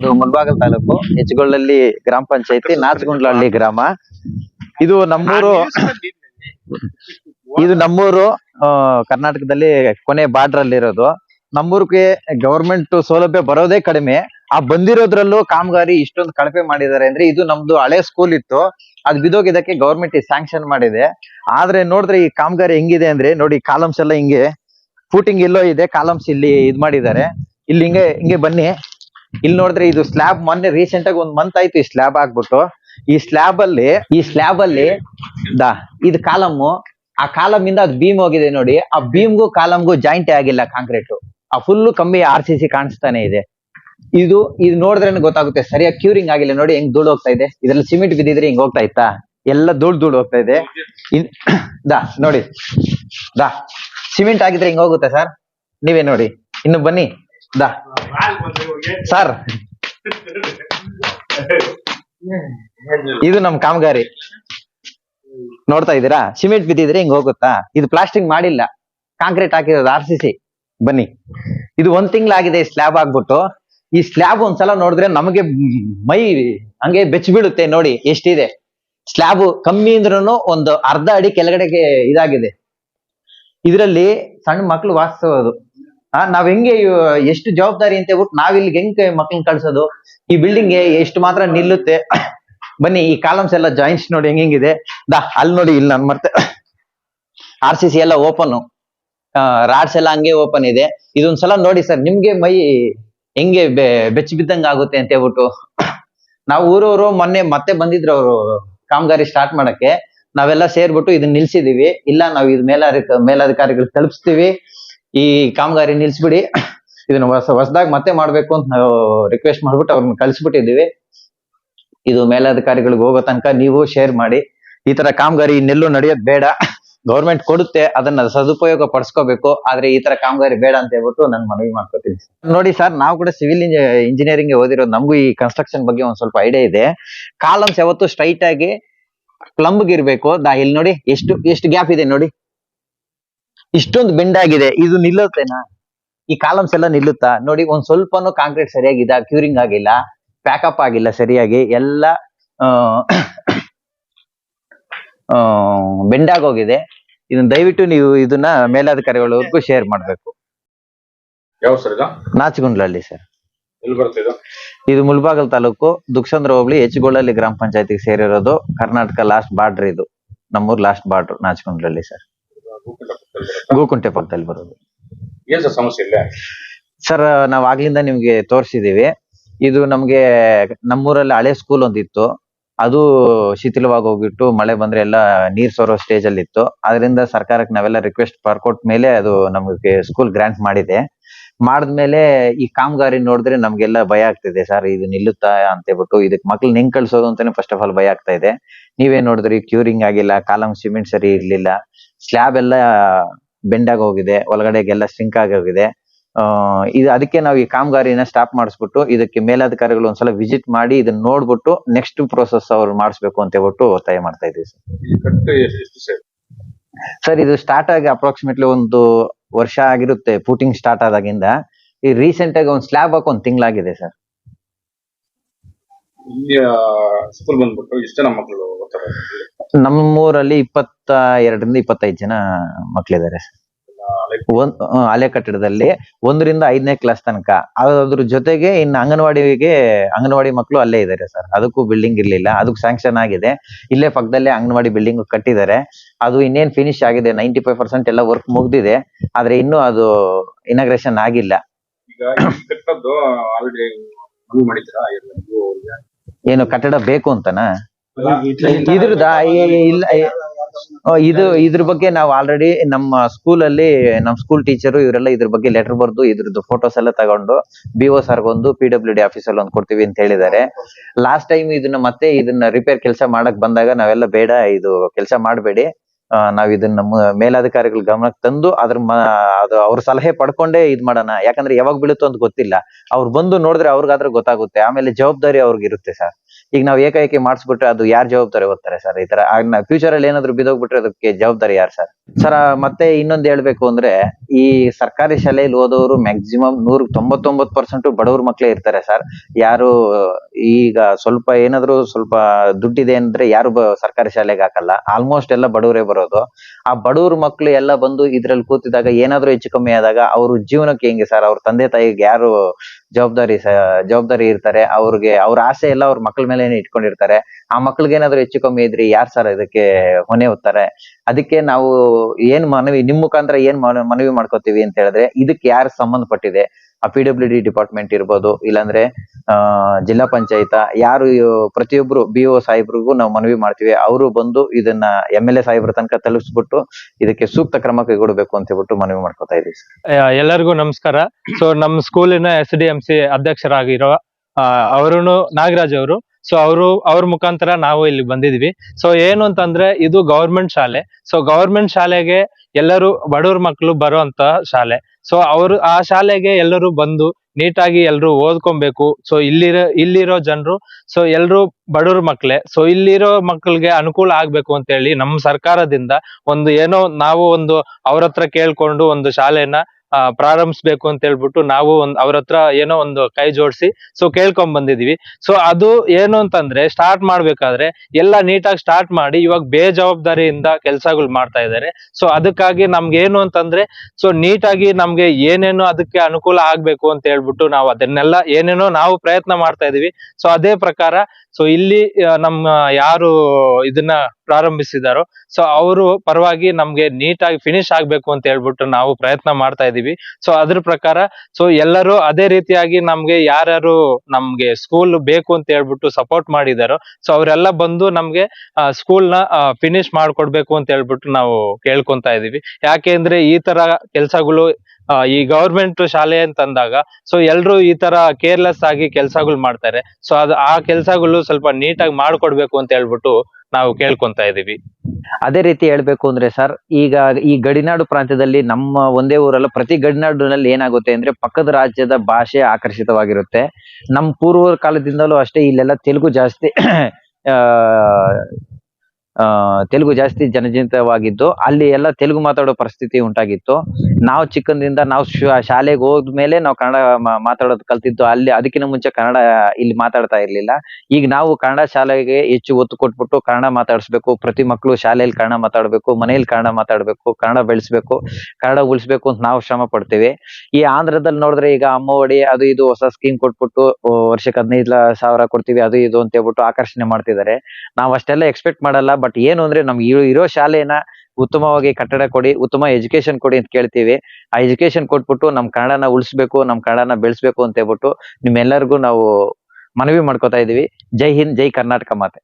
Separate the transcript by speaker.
Speaker 1: ಇದು ಮುಲ್ಬಾಗಲ್ ತಾಲೂಕು ಹೆಚ್ಗೊಳ್ಳಲ್ಲಿ ಗ್ರಾಮ ಪಂಚಾಯತಿ ನಾಚಗುಂಡ್ಲಹಳ್ಳಿ ಗ್ರಾಮ. ಇದು ನಮ್ಮೂರು ಇದು ನಮ್ಮೂರು ಕರ್ನಾಟಕದಲ್ಲಿ ಕೊನೆ ಬಾರ್ಡರ್ ಅಲ್ಲಿ ಇರೋದು ನಮ್ಮೂರ್ಗೆ ಗವರ್ಮೆಂಟ್ ಸೌಲಭ್ಯ ಬರೋದೇ ಕಡಿಮೆ. ಆ ಬಂದಿರೋದ್ರಲ್ಲೂ ಕಾಮಗಾರಿ ಇಷ್ಟೊಂದು ಕಳಪೆ ಮಾಡಿದ್ದಾರೆ ಅಂದ್ರೆ ಇದು ನಮ್ದು ಹಳೆ ಸ್ಕೂಲ್ ಇತ್ತು. ಅದ್ ಬಿದೋಗಿದ್ದಕ್ಕೆ ಗವರ್ಮೆಂಟ್ ಸ್ಯಾಂಕ್ಷನ್ ಮಾಡಿದೆ. ಆದ್ರೆ ನೋಡಿದ್ರೆ ಈ ಕಾಮಗಾರಿ ಹೆಂಗಿದೆ ಅಂದ್ರೆ, ನೋಡಿ ಕಾಲಮ್ಸ್ ಎಲ್ಲ ಹಿಂಗೆ ಫೂಟಿಂಗ್ ಎಲ್ಲೋ ಇದೆ ಕಾಲಮ್ಸ್ ಇಲ್ಲಿ ಇದ್ ಮಾಡಿದ್ದಾರೆ. ಇಲ್ಲಿ ಹಿಂಗೆ ಹಿಂಗೆ ಬನ್ನಿ. ಇಲ್ಲಿ ನೋಡಿದ್ರೆ ಇದು ಸ್ಲ್ಯಾಬ್ ಮೊನ್ನೆ ರೀಸೆಂಟ್ ಆಗಿ ಒಂದ್ ಮಂತ್ ಆಯ್ತು ಈ ಸ್ಲ್ಯಾಬ್ ಆಗ್ಬಿಟ್ಟು ಈ ಸ್ಲ್ಯಾಬ್ ಅಲ್ಲಿ, ಈ ಸ್ಲ್ಯಾಬ್ ಅಲ್ಲಿ ದಾ, ಇದು ಕಾಲಮ್ ಆ ಕಾಲಮ್ ಇಂದ ಅದ್ ಬೀಮ್ ಹೋಗಿದೆ ನೋಡಿ. ಆ ಬೀಮ್ಗೂ ಕಾಲಮ್ಗೂ ಜಾಯಿಂಟ್ ಆಗಿಲ್ಲ ಕಾಂಕ್ರೀಟ್ ಆ ಫುಲ್ ಕಮ್ಮಿ ಆರ್ ಸಿ ಸಿ ಕಾಣಿಸ್ತಾನೆ ಇದೆ. ಇದು ಇದು ನೋಡಿದ್ರೆ ಗೊತ್ತಾಗುತ್ತೆ. ಸರಿಯಾಗಿ ಕ್ಯೂರಿಂಗ್ ಆಗಿಲ್ಲ. ನೋಡಿ ಹೆಂಗ್ ಧೂಳು ಹೋಗ್ತಾ ಇದೆ. ಇದ್ರಲ್ಲಿ ಸಿಮೆಂಟ್ ಬಿದ್ದಿದ್ರೆ ಹಿಂಗ್ ಹೋಗ್ತಾ ಇತ್ತಾ? ಎಲ್ಲ ಧೂಳು ಧೂಳು ಹೋಗ್ತಾ ಇದೆ. ದಾ, ನೋಡಿ. ದಾ ಸಿಮೆಂಟ್ ಆಗಿದ್ರೆ ಹಿಂಗ್ ಹೋಗುತ್ತೆ ಸರ್? ನೀವೇ ನೋಡಿ. ಇನ್ನು ಬನ್ನಿ. ಸರ್. ಇದು ನಮ್ ಕಾಮಗಾರಿ. ನೋಡ್ತಾ ಇದ್ದೀರಾ? ಸಿಮೆಂಟ್ ಬಿದ್ದಿದ್ರೆ ಹಿಂಗ್ ಹೋಗುತ್ತಾ? ಇದು ಪ್ಲಾಸ್ಟಿಕ್ ಮಾಡಿಲ್ಲ. ಕಾಂಕ್ರೀಟ್ ಹಾಕಿರೋದು ಆರ್ ಸಿ ಸಿ. ಬನ್ನಿ. ಇದು ಒಂದ್ ತಿಂಗಳಾಗಿದೆ ಸ್ಲ್ಯಾಬ್ ಆಗ್ಬಿಟ್ಟು. ಈ ಸ್ಲ್ಯಾಬ್ ಒಂದ್ಸಲ ನೋಡಿದ್ರೆ ನಮಗೆ ಮೈ ಹಂಗೆ ಬೆಚ್ಚ ಬೀಳುತ್ತೆ ನೋಡಿ ಎಷ್ಟಿದೆ. ಸ್ಲ್ಯಾಬ್ ಕಮ್ಮಿ ಅಂದ್ರೂ ಒಂದು ಅರ್ಧ ಅಡಿ ಕೆಳಗಡೆಗೆ ಇದಾಗಿದೆ. ಇದರಲ್ಲಿ ಸಣ್ಣ ಮಕ್ಳು ವಾಸಿಸೋದು. ಆ, ನಾವ್ ಹೆಂಗೆ ಎಷ್ಟು ಜವಾಬ್ದಾರಿ ಅಂತ ಹೇಳ್ಬಿಟ್ಟು ನಾವ್ ಇಲ್ಲಿ ಹೆಂಗ್ ಮಕ್ಳನ್ನ ಕಳ್ಸೋದು? ಈ ಬಿಲ್ಡಿಂಗ್ ಎಷ್ಟು ಮಾತ್ರ ನಿಲ್ಲುತ್ತೆ? ಬನ್ನಿ, ಈ ಕಾಲಮ್ಸ್ ಎಲ್ಲ ಜಾಯಿಂಟ್ಸ್ ನೋಡಿ ಹೆಂಗ್ ಹೆಂಗಿದೆ ದಾ ಅಲ್ಲಿ ನೋಡಿ ಇಲ್ಲಿ ನಾನು ಮತ್ತೆ ಆರ್ ಸಿ ಸಿ ಎಲ್ಲ ಓಪನ್ ರಾಡ್ಸ್ ಎಲ್ಲ ಹಂಗೆ ಓಪನ್ ಇದೆ. ಇದೊಂದ್ಸಲ ನೋಡಿ ಸರ್, ನಿಮ್ಗೆ ಮೈ ಹೆಂಗೆ ಬೆಚ್ಚ ಬಿದ್ದಂಗ ಆಗುತ್ತೆ ಅಂತ ಹೇಳ್ಬಿಟ್ಟು. ನಾವು ಊರವರು ಮೊನ್ನೆ ಮತ್ತೆ ಬಂದಿದ್ರು ಅವರು ಕಾಮಗಾರಿ ಸ್ಟಾರ್ಟ್ ಮಾಡಕ್ಕೆ. ನಾವೆಲ್ಲ ಸೇರ್ಬಿಟ್ಟು ಇದನ್ನ ನಿಲ್ಸಿದೀವಿ. ಇಲ್ಲ, ನಾವು ಇದ್ ಮೇಲಾಧಿಕ, ಮೇಲಾಧಿಕಾರಿಗಳು ತಲುಪಿಸ್ತೀವಿ. ಈ ಕಾಮಗಾರಿ ನಿಲ್ಸ್ಬಿಡಿ. ಇದನ್ನ ಹೊಸ, ಹೊಸದಾಗಿ ಮತ್ತೆ ಮಾಡ್ಬೇಕು ಅಂತ ನಾವು ರಿಕ್ವೆಸ್ಟ್ ಮಾಡ್ಬಿಟ್ಟು ಅವ್ರನ್ನ ಕಳ್ಸಿಬಿಟ್ಟಿದೀವಿ ಇದು ಮೇಲಾಧಿಕಾರಿಗಳಿಗೆ ಹೋಗೋ ತನಕ ನೀವು ಶೇರ್ ಮಾಡಿ. ಈ ತರ ಕಾಮಗಾರಿ ಇನ್ನೆಲ್ಲೂ ನಡೆಯೋದ್ ಬೇಡ. ಗೌರ್ಮೆಂಟ್ ಕೊಡುತ್ತೆ, ಅದನ್ನ ಸದುಪಯೋಗ ಪಡಿಸ್ಕೋಬೇಕು. ಆದ್ರೆ ಈ ತರ ಕಾಮಗಾರಿ ಬೇಡ ಅಂತ ಹೇಳ್ಬಿಟ್ಟು ನಾನು ಮನವಿ ಮಾಡ್ಕೋತೀನಿ. ನೋಡಿ ಸರ್, ನಾವು ಕೂಡ ಸಿವಿಲ್ ಇಂಜಿನಿಯರಿಂಗ್ ಓದಿರೋದು ನಮಗೂ ಈ ಕನ್ಸ್ಟ್ರಕ್ಷನ್ ಬಗ್ಗೆ ಒಂದ್ ಸ್ವಲ್ಪ ಐಡಿಯಾ ಇದೆ. ಕಾಲಮ್ಸ್ ಯಾವತ್ತು ಸ್ಟ್ರೈಟ್ ಆಗಿ ಪ್ಲಂಬ್ಗೆ ಇರ್ಬೇಕು. ದಾ, ಇಲ್ಲಿ ನೋಡಿ, ಎಷ್ಟು ಎಷ್ಟು ಗ್ಯಾಪ್ ಇದೆ ನೋಡಿ. ಇಷ್ಟೊಂದು ಬೆಂಡ್ ಆಗಿದೆ ಇದು ನಿಲ್ಲುತ್ತೇನಾ? ಈ ಕಾಲಮ್ಸ್ ಎಲ್ಲ ನಿಲ್ಲುತ್ತಾ? ನೋಡಿ ಒಂದ್ ಸ್ವಲ್ಪನೂ ಕಾಂಕ್ರೀಟ್ ಸರಿಯಾಗಿದೆ ಕ್ಯೂರಿಂಗ್ ಆಗಿಲ್ಲ ಪ್ಯಾಕಪ್ ಆಗಿಲ್ಲ ಸರಿಯಾಗಿ ಎಲ್ಲ ಬೆಂಡ್ ಆಗೋಗಿದೆ ಇದನ್ನ ದಯವಿಟ್ಟು ನೀವು ಇದನ್ನ ಮೇಲಾಧಿಕಾರಿಗಳವರೆಗೂ ಶೇರ್ ಮಾಡಬೇಕು.
Speaker 2: ಯಾವ ಸರ್ ಇದು?
Speaker 1: ನಾಚಗುಂಡ್ಲಲ್ಲಿ ಸರ್
Speaker 2: ಎಲ್ಲಿ ಇದು?
Speaker 1: ಮುಲ್ಬಾಗಲ್ ತಾಲೂಕು ದುಕ್ಸಂದ್ರ ಹೋಬಳಿ ಹೆಚ್ಗೊಳ್ಳಲ್ಲಿ ಗ್ರಾಮ ಪಂಚಾಯತಿಗೆ ಸೇರಿರೋದು ಕರ್ನಾಟಕ ಲಾಸ್ಟ್ ಬಾರ್ಡರ್ ಇದು. ನಮ್ಮೂರ್ ಲಾಸ್ಟ್ ಬಾರ್ಡರ್ ನಾಚಗುಂಡ್ಲಲ್ಲಿ ಸರ್? ಗೋಕುಂಟೆ ಪಕ್ಕದಲ್ಲಿ ಬರೋದು.
Speaker 2: ಏನ್ ಸರ್ ಸಮಸ್ಯೆ ಇಲ್ಲ?
Speaker 1: ಸರ್ ನಾವ್ ಆಗ್ಲಿಂದ ನಿಮ್ಗೆ ತೋರಿಸಿದೀವಿ. ಇದು ನಮ್ಗೆ ನಮ್ಮೂರಲ್ಲಿ ಹಳೆ ಸ್ಕೂಲ್ ಒಂದಿತ್ತು. ಅದು ಶಿಥಿಲವಾಗಿ ಹೋಗ್ಬಿಟ್ಟು ಮಳೆ ಬಂದ್ರೆ ಎಲ್ಲ ನೀರ್ ಸೋರೋ ಸ್ಟೇಜ್ ಅಲ್ಲಿ ಇತ್ತು. ಅದರಿಂದ ಸರ್ಕಾರಕ್ಕೆ ನಾವೆಲ್ಲ ರಿಕ್ವೆಸ್ಟ್ ಬರ್ಕೊಟ್ ಮೇಲೆ ಅದು ನಮಗೆ ಸ್ಕೂಲ್ ಗ್ರಾಂಟ್ ಮಾಡಿದೆ. ಮಾಡಿದ್ಮೇಲೆ ಈ ಕಾಮಗಾರಿ ನೋಡಿದ್ರೆ ನಮ್ಗೆಲ್ಲ ಭಯ ಆಗ್ತಿದೆ. ಸರ್ ಇದು ನಿಲ್ಲುತ್ತಾ? ಅಂತ ಹೇಳ್ಬಿಟ್ಟು ಇದಕ್ ಮಕ್ಳು ಹೆಂಗ್ ಕಳ್ಸೋದು ಅಂತಾನೆ ಫಸ್ಟ್ ಆಫ್ ಆಲ್ ಭಯ ಆಗ್ತಾ ಇದೆ. ನೀವೇ ನೋಡಿದ್ರಿ? ಕ್ಯೂರಿಂಗ್ ಆಗಿಲ್ಲ ಕಾಲಮ್ ಸಿಮೆಂಟ್ ಸರಿ ಇರ್ಲಿಲ್ಲ. ಸ್ಲ್ಯಾಬ್ ಎಲ್ಲ ಬೆಂಡ್ ಆಗಿ ಹೋಗಿದೆ ಒಳಗಡೆಗೆಲ್ಲ ಸಿಂಕ್ ಆಗಿ ಹೋಗಿದೆ. ಇದು ಅದಕ್ಕೆ ನಾವು ಈ ಕಾಮಗಾರಿನ ಸ್ಟಾಪ್ ಮಾಡಿಸ್ಬಿಟ್ಟು ಇದಕ್ಕೆ ಮೇಲಾಧಿಕಾರಿಗಳು ಒಂದ್ಸಲ ವಿಸಿಟ್ ಮಾಡಿ ಇದನ್ನ ನೋಡ್ಬಿಟ್ಟು ನೆಕ್ಸ್ಟ್ ಪ್ರೋಸೆಸ್ ಅವ್ರು ಮಾಡಿಸ್ಬೇಕು ಅಂತ ಹೇಳ್ಬಿಟ್ಟು ಒತ್ತಾಯ ಮಾಡ್ತಾ ಇದ್ದೀವಿ ಸರ್
Speaker 2: ಸರ್
Speaker 1: ಇದು ಸ್ಟಾರ್ಟ್ ಆಗಿ ಅಪ್ರಾಕ್ಸಿಮೇಟ್ಲಿ ಒಂದು ವರ್ಷ ಆಗಿರುತ್ತೆ ಪೂಟಿಂಗ್ ಸ್ಟಾರ್ಟ್ ಆದಾಗಿಂದ. ಈ ರೀಸೆಂಟ್ ಆಗಿ ಒಂದು ಸ್ಲ್ಯಾಬ್ ಹಾಕಿ ಒಂದು ತಿಂಗಳಾಗಿದೆ ಸರ್.
Speaker 2: ಇಲ್ಲಿ ಸ್ಕೂಲ್ ಬಂದ್ಬಿಟ್ಟು ಇಷ್ಟ ಜನ ಮಕ್ಕಳು ಓದ್ತಾರೆ?
Speaker 1: ನಮ್ಮೂರಲ್ಲಿ ಇಪ್ಪತ್ತ ಎರಡರಿಂದ ಇಪ್ಪತ್ತೈದು ಜನ ಮಕ್ಳಿದ್ದಾರೆ
Speaker 2: ಲೈಕ್
Speaker 1: ಒಂದ್ ಹಳೆ ಕಟ್ಟಡದಲ್ಲಿ ಒಂದರಿಂದ ಐದನೇ ಕ್ಲಾಸ್ ತನಕ. ಅದ್ರ ಜೊತೆಗೆ ಇನ್ನು ಅಂಗನವಾಡಿಗೆ ಅಂಗನವಾಡಿ ಮಕ್ಕಳು ಅಲ್ಲೇ ಇದ್ದಾರೆ ಸರ್. ಅದಕ್ಕೂ ಬಿಲ್ಡಿಂಗ್ ಇರಲಿಲ್ಲ. ಅದಕ್ಕೆ ಸ್ಯಾಂಕ್ಷನ್ ಆಗಿದೆ. ಇಲ್ಲೇ ಪಕ್ಕದಲ್ಲೇ ಅಂಗನವಾಡಿ ಬಿಲ್ಡಿಂಗ್ ಕಟ್ಟಿದ್ದಾರೆ ಅದು ಇನ್ನೇನ್ ಫಿನಿಶ್ ಆಗಿದೆ ನೈಂಟಿ ಫೈವ್ ಪರ್ಸೆಂಟ್ ಎಲ್ಲ ವರ್ಕ್ ಮುಗ್ದಿದೆ. ಆದ್ರೆ ಇನ್ನೂ ಅದು ಇನಾಗ್ರೇಷನ್ ಆಗಿಲ್ಲ.
Speaker 2: ಈಗ ಈ ಕಟ್ಟದ್ದು ಆಲ್ರೆಡಿ ಮನವಿ ಮಾಡಿದ್ದೀರಾ? ಎಲ್ಲ ನೀವು ಅವ್ರಿಗೆ?
Speaker 1: ಏನು ಕಟ್ಟಡ ಬೇಕು ಅಂತನಾ? ಇದ್ರದ ಇಲ್ಲ ಇದು ಇದ್ರ ಬಗ್ಗೆ ನಾವು ಆಲ್ರೆಡಿ ನಮ್ಮ ಸ್ಕೂಲ್ ಅಲ್ಲಿ ನಮ್ಮ ಸ್ಕೂಲ್ ಟೀಚರ್ ಇವರೆಲ್ಲ ಇದ್ರ ಬಗ್ಗೆ ಲೆಟರ್ ಬರ್ದು ಇದ್ರದ್ದು ಫೋಟೋಸ್ ಎಲ್ಲ ತಗೊಂಡು ಬಿ ಓ ಸರ್ ಒಂದು ಪಿ ಡಬ್ಲ್ಯೂ ಡಿ ಆಫೀಸಲ್ಲಿ ಒಂದು ಕೊಡ್ತೀವಿ ಅಂತ ಹೇಳಿದ್ದಾರೆ. ಲಾಸ್ಟ್ ಟೈಮ್ ಇದನ್ನ ಮತ್ತೆ ಇದನ್ನ ರಿಪೇರ್ ಕೆಲಸ ಮಾಡಕ್ ಬಂದಾಗ ನಾವೆಲ್ಲ ಬೇಡ ಇದು ಕೆಲಸ ಮಾಡಬೇಡಿ. ನಾವ್ ಇದನ್ನ ನಮ್ಮ ಮೇಲಾಧಿಕಾರಿಗಳ ಗಮನಕ್ಕೆ ತಂದು ಅದ್ರ ಅದು ಅವ್ರ ಸಲಹೆ ಪಡ್ಕೊಂಡೇ ಇದ್ ಮಾಡೋಣ. ಯಾಕಂದ್ರೆ ಯಾವಾಗ ಬೀಳುತ್ತೋ ಅಂತ ಗೊತ್ತಿಲ್ಲ. ಅವ್ರು ಬಂದು ನೋಡಿದ್ರೆ ಅವ್ರಿಗಾದ್ರೆ ಗೊತ್ತಾಗುತ್ತೆ. ಆಮೇಲೆ ಜವಾಬ್ದಾರಿ ಅವ್ರಿಗೆ ಇರುತ್ತೆ ಸರ್ ಈಗ ನಾವು ಏಕಾಏಕಿ ಮಾಡಿಸ್ಬಿಟ್ರೆ ಅದು ಯಾರ್ ಜವಾಬ್ದಾರಿ ಹೋಗ್ತಾರೆ ಸರ್ ಈ ತರ ಫ್ಯೂಚರ್ ಅಲ್ಲಿ ಏನಾದ್ರು ಬಿದೋಗ್ಬಿಟ್ರೆ ಅದಕ್ಕೆ ಜವಾಬ್ದಾರಿ ಯಾರು ಸರ್ ಸರ್ ಮತ್ತೆ ಇನ್ನೊಂದ್ ಹೇಳ್ಬೇಕು ಅಂದ್ರೆ ಈ ಸರ್ಕಾರಿ ಶಾಲೆಯಲ್ಲಿ ಓದೋರು ಮ್ಯಾಕ್ಸಿಮಮ್ ನೂರ ತೊಂಬತ್ತೊಂಬತ್ತು ಪರ್ಸೆಂಟ್ ಬಡವ್ರ ಮಕ್ಳೇ ಇರ್ತಾರೆ ಸರ್ ಯಾರು, ಈಗ ಸ್ವಲ್ಪ ಏನಾದ್ರು ಸ್ವಲ್ಪ ದುಡ್ಡಿದೆ ಅಂದ್ರೆ ಯಾರು ಸರ್ಕಾರಿ ಶಾಲೆಗೆ ಹಾಕಲ್ಲ. ಆಲ್ಮೋಸ್ಟ್ ಎಲ್ಲ ಬಡವರೇ ಬರೋದು. ಆ ಬಡವ್ರ ಮಕ್ಳು ಎಲ್ಲ ಬಂದು ಇದ್ರಲ್ಲಿ ಕೂತಿದಾಗ ಏನಾದ್ರು ಹೆಚ್ಚು ಕಮ್ಮಿ ಆದಾಗ ಅವ್ರ ಜೀವನಕ್ಕೆ ಹೆಂಗೆ ಸರ್ ಅವ್ರ ತಂದೆ ತಾಯಿಗೆ ಯಾರು ಜವಾಬ್ದಾರಿ ಜವಾಬ್ದಾರಿ ಇರ್ತಾರೆ. ಅವ್ರಿಗೆ, ಅವ್ರ ಆಸೆ ಎಲ್ಲ ಅವ್ರ ಮಕ್ಳ ಮೇಲೆ ಇಟ್ಕೊಂಡಿರ್ತಾರೆ. ಆ ಮಕ್ಳಿಗೆ ಏನಾದ್ರು ಹೆಚ್ಚು ಕಮ್ಮಿ ಇದ್ರಿ ಯಾರ್ ಸರ್ ಇದಕ್ಕೆ ಹೊಣೆ ಹೋಗ್ತಾರೆ ಅದಕ್ಕೆ ನಾವು ಏನ್ ಮನವಿ, ನಿಮ್ ಮುಖಾಂತರ ಏನ್ ಮನ- ಮನವಿ ಮಾಡ್ಕೋತೀವಿ ಅಂತ ಹೇಳಿದ್ರೆ ಇದಕ್ಕೆ ಯಾರು ಸಂಬಂಧಪಟ್ಟಿದೆ? ಆ ಪಿ ಡಿ ಡಿಪಾರ್ಟ್ಮೆಂಟ್ ಇರ್ಬೋದು, ಇಲ್ಲಾಂದ್ರೆ ಜಿಲ್ಲಾ ಪಂಚಾಯತ, ಯಾರು ಪ್ರತಿಯೊಬ್ರು ಬಿ ಓ ಸಾಹೇಬ್ರಿಗೂ ನಾವು ಮನವಿ ಮಾಡ್ತೀವಿ. ಅವರು ಬಂದು ಇದನ್ನ ಎಂ ಎಲ್ ಎ ಸಾಹೇಬ್ರ ತನಕ ತಲುಪಿಸ್ಬಿಟ್ಟು ಇದಕ್ಕೆ ಸೂಕ್ತ ಕ್ರಮ ಕೈಗೊಳ್ಳಬೇಕು ಅಂತ ಹೇಳ್ಬಿಟ್ಟು ಮನವಿ ಮಾಡ್ಕೊತಾ ಇದೀವಿ.
Speaker 3: ಎಲ್ಲರಿಗೂ ನಮಸ್ಕಾರ. ಸೊ ನಮ್ಮ ಸ್ಕೂಲಿನ ಎಸ್ ಡಿ ಎಂ ಸಿ ಅಧ್ಯಕ್ಷರಾಗಿರೋ ಅವರು ನಾಗರಾಜ್ ಅವರು. ಸೊ ಅವರು, ಅವ್ರ ಮುಖಾಂತರ ನಾವು ಇಲ್ಲಿ ಬಂದಿದ್ವಿ. ಸೊ ಏನು ಅಂತಂದ್ರೆ, ಇದು ಗವರ್ಮೆಂಟ್ ಶಾಲೆ. ಸೊ ಗವರ್ಮೆಂಟ್ ಶಾಲೆಗೆ ಎಲ್ಲರೂ ಬಡವ್ರ ಮಕ್ಕಳು ಬರುವಂತ ಶಾಲೆ. ಸೊ ಅವರು, ಆ ಶಾಲೆಗೆ ಎಲ್ಲರೂ ಬಂದು ನೀಟಾಗಿ ಎಲ್ಲರೂ ಓದ್ಕೊಬೇಕು. ಸೊ ಇಲ್ಲಿರೋ ಇಲ್ಲಿರೋ ಜನರು ಸೊ ಎಲ್ಲರೂ ಬಡವ್ರ ಮಕ್ಳೆ. ಸೊ ಇಲ್ಲಿರೋ ಮಕ್ಕಳಿಗೆ ಅನುಕೂಲ ಆಗ್ಬೇಕು ಅಂತ ಹೇಳಿ ನಮ್ಮ ಸರ್ಕಾರದಿಂದ ಒಂದು ಏನೋ ನಾವು ಒಂದು ಅವ್ರ ಹತ್ರ ಕೇಳ್ಕೊಂಡು ಒಂದು ಶಾಲೆನ ಪ್ರಾರಂಭಿಸ್ಬೇಕು ಅಂತ ಹೇಳ್ಬಿಟ್ಟು ನಾವು ಒಂದ್ ಅವ್ರ ಹತ್ರ ಏನೋ ಒಂದು ಕೈ ಜೋಡಿಸಿ ಸೊ ಕೇಳ್ಕೊಂಡ್ ಬಂದಿದೀವಿ. ಸೊ ಅದು ಏನು ಅಂತಂದ್ರೆ ಸ್ಟಾರ್ಟ್ ಮಾಡ್ಬೇಕಾದ್ರೆ ಎಲ್ಲ ನೀಟಾಗಿ ಸ್ಟಾರ್ಟ್ ಮಾಡಿ ಇವಾಗ ಬೇಜವಾಬ್ದಾರಿಯಿಂದ ಕೆಲಸಗಳು ಮಾಡ್ತಾ ಇದ್ದಾರೆ. ಸೊ ಅದಕ್ಕಾಗಿ ನಮ್ಗೆ ಏನು ಅಂತಂದ್ರೆ ಸೊ ನೀಟಾಗಿ ನಮ್ಗೆ ಏನೇನು ಅದಕ್ಕೆ ಅನುಕೂಲ ಆಗ್ಬೇಕು ಅಂತ ಹೇಳ್ಬಿಟ್ಟು ನಾವು ಅದನ್ನೆಲ್ಲ ಏನೇನೋ ನಾವು ಪ್ರಯತ್ನ ಮಾಡ್ತಾ ಇದೀವಿ. ಸೊ ಅದೇ ಪ್ರಕಾರ ಸೊ ಇಲ್ಲಿ ನಮ್ಮ ಯಾರು ಇದನ್ನ ಪ್ರಾರಂಭಿಸಿದಾರೋ ಸೊ ಅವರು ಪರವಾಗಿ ನಮ್ಗೆ ನೀಟಾಗಿ ಫಿನಿಶ್ ಆಗ್ಬೇಕು ಅಂತ ಹೇಳ್ಬಿಟ್ಟು ನಾವು ಪ್ರಯತ್ನ ಮಾಡ್ತಾ ಇದೀವಿ. ಸೊ ಅದ್ರ ಪ್ರಕಾರ ಸೊ ಎಲ್ಲರೂ ಅದೇ ರೀತಿಯಾಗಿ ನಮ್ಗೆ ಯಾರ್ಯಾರು ನಮ್ಗೆ ಸ್ಕೂಲ್ ಬೇಕು ಅಂತ ಹೇಳ್ಬಿಟ್ಟು ಸಪೋರ್ಟ್ ಮಾಡಿದಾರೋ ಸೊ ಅವರೆಲ್ಲ ಬಂದು ನಮ್ಗೆ ಸ್ಕೂಲ್ನ ಫಿನಿಶ್ ಮಾಡ್ಕೊಡ್ಬೇಕು ಅಂತ ಹೇಳ್ಬಿಟ್ಟು ನಾವು ಕೇಳ್ಕೊಂತ ಇದೀವಿ. ಯಾಕೆಂದ್ರೆ ಈ ತರ ಕೆಲ್ಸಗಳು ಈ ಗವರ್ಮೆಂಟ್ ಶಾಲೆ ಅಂತ ಅಂದಾಗ ಸೊ ಎಲ್ರು ಈ ತರ ಕೇರ್ಲೆಸ್ ಆಗಿ ಕೆಲಸಗಳು ಮಾಡ್ತಾರೆ. ಸೊ ಅದು, ಆ ಕೆಲಸಗಳು ಸ್ವಲ್ಪ ನೀಟಾಗಿ ಮಾಡ್ಕೊಡ್ಬೇಕು ಅಂತ ಹೇಳ್ಬಿಟ್ಟು ನಾವು ಕೇಳ್ಕೊಂತ ಇದೀವಿ.
Speaker 1: ಅದೇ ರೀತಿ ಹೇಳ್ಬೇಕು ಅಂದ್ರೆ ಸರ್, ಈಗ ಈ ಗಡಿನಾಡು ಪ್ರಾಂತ್ಯದಲ್ಲಿ ನಮ್ಮ ಒಂದೇ ಊರಲ್ಲ, ಪ್ರತಿ ಗಡಿನಾಡಿನಲ್ಲಿ ಏನಾಗುತ್ತೆ ಅಂದ್ರೆ ಪಕ್ಕದ ರಾಜ್ಯದ ಭಾಷೆ ಆಕರ್ಷಿತವಾಗಿರುತ್ತೆ. ನಮ್ಮ ಪೂರ್ವ ಕಾಲದಿಂದಲೂ ಅಷ್ಟೇ ಇಲ್ಲೆಲ್ಲ ತೆಲುಗು ಜಾಸ್ತಿ ತೆಲುಗು ಜಾಸ್ತಿ ಜನಜನಿತವಾಗಿದ್ದು ಅಲ್ಲಿ ಎಲ್ಲ ತೆಲುಗು ಮಾತಾಡೋ ಪರಿಸ್ಥಿತಿ ಉಂಟಾಗಿತ್ತು. ನಾವು ಚಿಕ್ಕಂದಿಂದ ನಾವು ಶಾಲೆಗೆ ಹೋದ್ಮೇಲೆ ನಾವು ಕನ್ನಡ ಮಾತಾಡೋದು ಕಲ್ತಿದ್ದು ಅಲ್ಲಿ, ಅದಕ್ಕಿಂತ ಮುಂಚೆ ಕನ್ನಡ ಇಲ್ಲಿ ಮಾತಾಡ್ತಾ ಇರ್ಲಿಲ್ಲ. ಈಗ ನಾವು ಕನ್ನಡ ಶಾಲೆಗೆ ಹೆಚ್ಚು ಒತ್ತು ಕೊಟ್ಬಿಟ್ಟು ಕನ್ನಡ ಮಾತಾಡಿಸ್ಬೇಕು, ಪ್ರತಿ ಮಕ್ಕಳು ಶಾಲೆಯಲ್ಲಿ ಕನ್ನಡ ಮಾತಾಡ್ಬೇಕು, ಮನೆಯಲ್ಲಿ ಕನ್ನಡ ಮಾತಾಡ್ಬೇಕು, ಕನ್ನಡ ಬೆಳೆಸ್ಬೇಕು, ಕನ್ನಡ ಉಳಿಸ್ಬೇಕು ಅಂತ ನಾವು ಶ್ರಮ ಪಡ್ತೀವಿ. ಈ ಆಂಧ್ರದಲ್ಲಿ ನೋಡಿದ್ರೆ ಈಗ ಅಮ್ಮ ಒಡಿ ಅದು ಇದು ಹೊಸ ಸ್ಕೀಮ್ ಕೊಟ್ಬಿಟ್ಟು ವರ್ಷಕ್ಕೆ ಹದಿನೈದು ಸಾವಿರ ಕೊಡ್ತೀವಿ, ಅದು ಇದು ಅಂತ ಹೇಳ್ಬಿಟ್ಟು ಆಕರ್ಷಣೆ ಮಾಡ್ತಿದ್ದಾರೆ. ನಾವು ಅಷ್ಟೆಲ್ಲ ಎಕ್ಸ್ಪೆಕ್ಟ್ ಮಾಡಲ್ಲ ಬಟ್ ಏನು ಅಂದ್ರೆ ನಮ್ಗೆ ಇರೋ- ಇರೋ ಶಾಲೆನ ಉತ್ತಮವಾಗಿ ಕಟ್ಟಡ ಕೊಡಿ, ಉತ್ತಮ ಎಜುಕೇಶನ್ ಕೊಡಿ ಅಂತ ಕೇಳ್ತೀವಿ. ಆ ಎಜುಕೇಶನ್ ಕೊಟ್ಬಿಟ್ಟು ನಮ್ ಕನ್ನಡನ ಉಳಿಸ್ಬೇಕು, ನಮ್ ಕನ್ನಡನ ಬೆಳೆಸ್ಬೇಕು ಅಂತ ಹೇಳ್ಬಿಟ್ಟು ನಿಮ್ಮೆಲ್ಲರಿಗೂ ನಾವು ಮನವಿ ಮಾಡ್ಕೊತಾ ಇದೀವಿ. ಜೈ ಹಿಂದ್, ಜೈ ಕರ್ನಾಟಕ ಮಾತೆ.